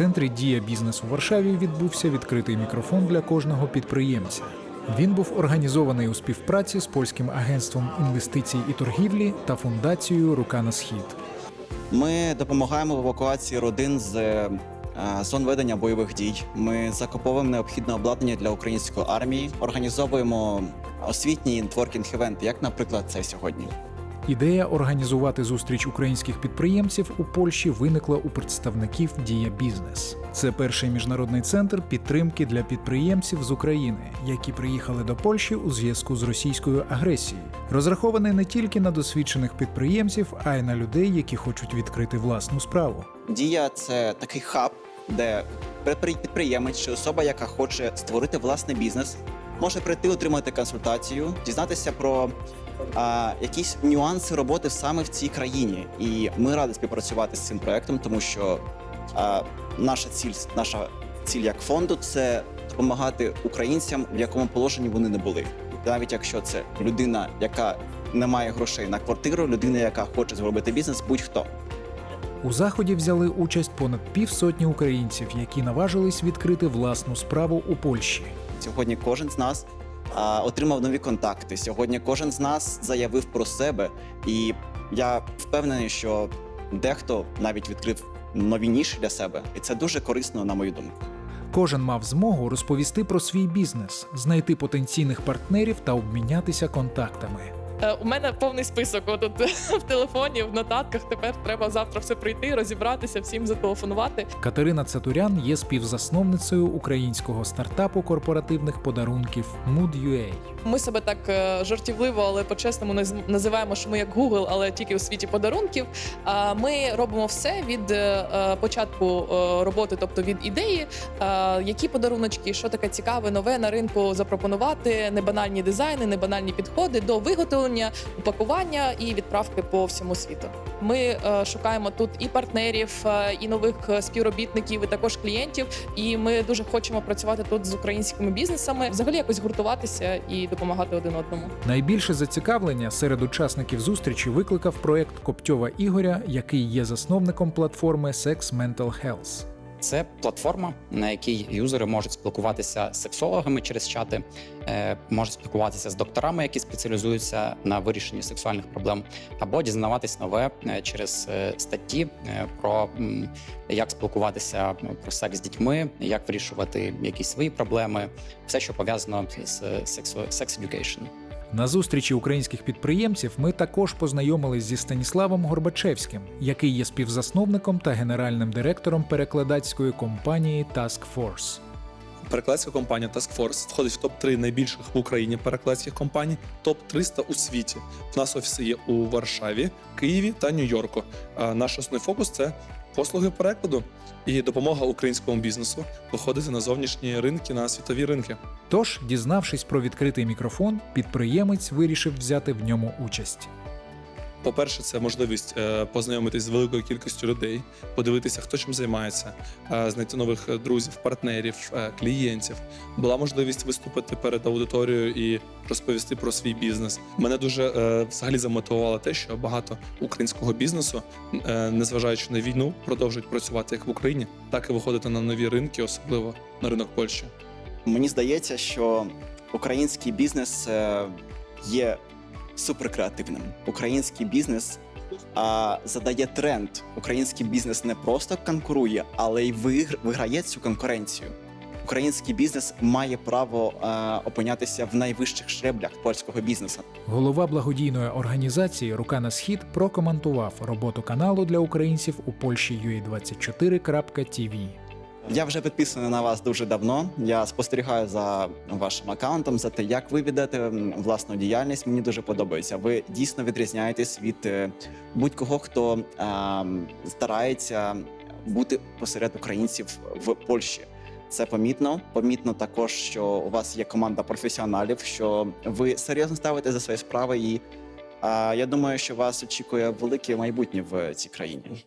центрі Дія бізнес у Варшаві відбувся відкритий мікрофон для кожного підприємця. Він був організований у співпраці з польським агентством інвестицій і торгівлі та фундацією Рука на схід. Ми допомагаємо в евакуації родин з е, зон ведення бойових дій. Ми закуповуємо необхідне обладнання для української армії, організовуємо освітній нетворкінг івент, як, наприклад, цей сьогодні. Ідея організувати зустріч українських підприємців у Польщі виникла у представників Дія Бізнес. Це перший міжнародний центр підтримки для підприємців з України, які приїхали до Польщі у зв'язку з російською агресією. Розрахований не тільки на досвідчених підприємців, а й на людей, які хочуть відкрити власну справу. Дія це такий хаб, де підприємець чи особа, яка хоче створити власний бізнес, може прийти отримати консультацію, дізнатися про а, якісь нюанси роботи саме в цій країні. І ми раді співпрацювати з цим проектом, тому що а, наша ціль, наша ціль як фонду це допомагати українцям, в якому положенні вони не були. Навіть якщо це людина, яка не має грошей на квартиру, людина, яка хоче зробити бізнес, будь-хто. У заході взяли участь понад півсотні українців, які наважились відкрити власну справу у Польщі. Сьогодні кожен з нас а, отримав нові контакти. Сьогодні кожен з нас заявив про себе, і я впевнений, що дехто навіть відкрив нові ніші для себе, і це дуже корисно, на мою думку. Кожен мав змогу розповісти про свій бізнес, знайти потенційних партнерів та обмінятися контактами. Е, У мене повний список отут в телефоні, в нотатках. Тепер треба завтра все прийти, розібратися, всім зателефонувати. Катерина Цатурян є співзасновницею українського стартапу корпоративних подарунків Mood.ua. Ми себе так е, жартівливо, але по-чесному наз- називаємо, що ми як Google, але тільки у світі подарунків. Ми робимо все від е, початку роботи, тобто від ідеї, які подаруночки, що таке цікаве, нове на ринку запропонувати, небанальні дизайни, небанальні підходи до виготовлення, упакування і відправки по всьому світу. Ми е, шукаємо тут і партнерів, е, і нових е, співробітників, і також клієнтів. І ми дуже хочемо працювати тут з українськими бізнесами, взагалі якось гуртуватися і допомагати один одному. Найбільше зацікавлення серед учасників зустрічі викликав проект Коптьова Ігоря, який є засновником платформи Sex Mental Health. Це платформа, на якій юзери можуть спілкуватися з сексологами через чати, е, можуть спілкуватися з докторами, які спеціалізуються на вирішенні сексуальних проблем, або дізнаватись нове е, через е, статті про як спілкуватися про секс з дітьми, як вирішувати якісь свої проблеми, все, що пов'язано з секс education. На зустрічі українських підприємців ми також познайомились зі Станіславом Горбачевським, який є співзасновником та генеральним директором перекладацької компанії Task Force. Перекладська компанія Task Force входить в топ 3 найбільших в Україні перекладських компаній, топ 300 у світі. В нас офіси є у Варшаві, Києві та Нью-Йорку. Наш основний фокус це послуги перекладу і допомога українському бізнесу виходити на зовнішні ринки, на світові ринки. Тож, дізнавшись про відкритий мікрофон, підприємець вирішив взяти в ньому участь. По-перше, це можливість е, познайомитись з великою кількістю людей, подивитися, хто чим займається, е, знайти нових е, друзів, партнерів, клієнтів. Була можливість виступити перед аудиторією і розповісти про свій бізнес. Мене дуже взагалі замотивувало те, що багато українського бізнесу, незважаючи на війну, продовжують працювати як в Україні, так і виходити на нові ринки, особливо на ринок Польщі. Мені здається, що український бізнес є суперкреативним. Український бізнес а, задає тренд. Український бізнес не просто конкурує, але й вигр- виграє цю конкуренцію. Український бізнес має право е, опинятися в найвищих щеблях польського бізнесу. Голова благодійної організації Рука на схід прокоментував роботу каналу для українців у Польщі ua24.tv. Я вже підписаний на вас дуже давно. Я спостерігаю за вашим аккаунтом, за те, як ви ведете власну діяльність. Мені дуже подобається. Ви дійсно відрізняєтесь від е, будь-кого, хто ем, старається бути посеред українців в Польщі. Це помітно. Помітно також, що у вас є команда професіоналів, що ви серйозно ставите за свої справи, і е, я думаю, що вас очікує велике майбутнє в цій країні.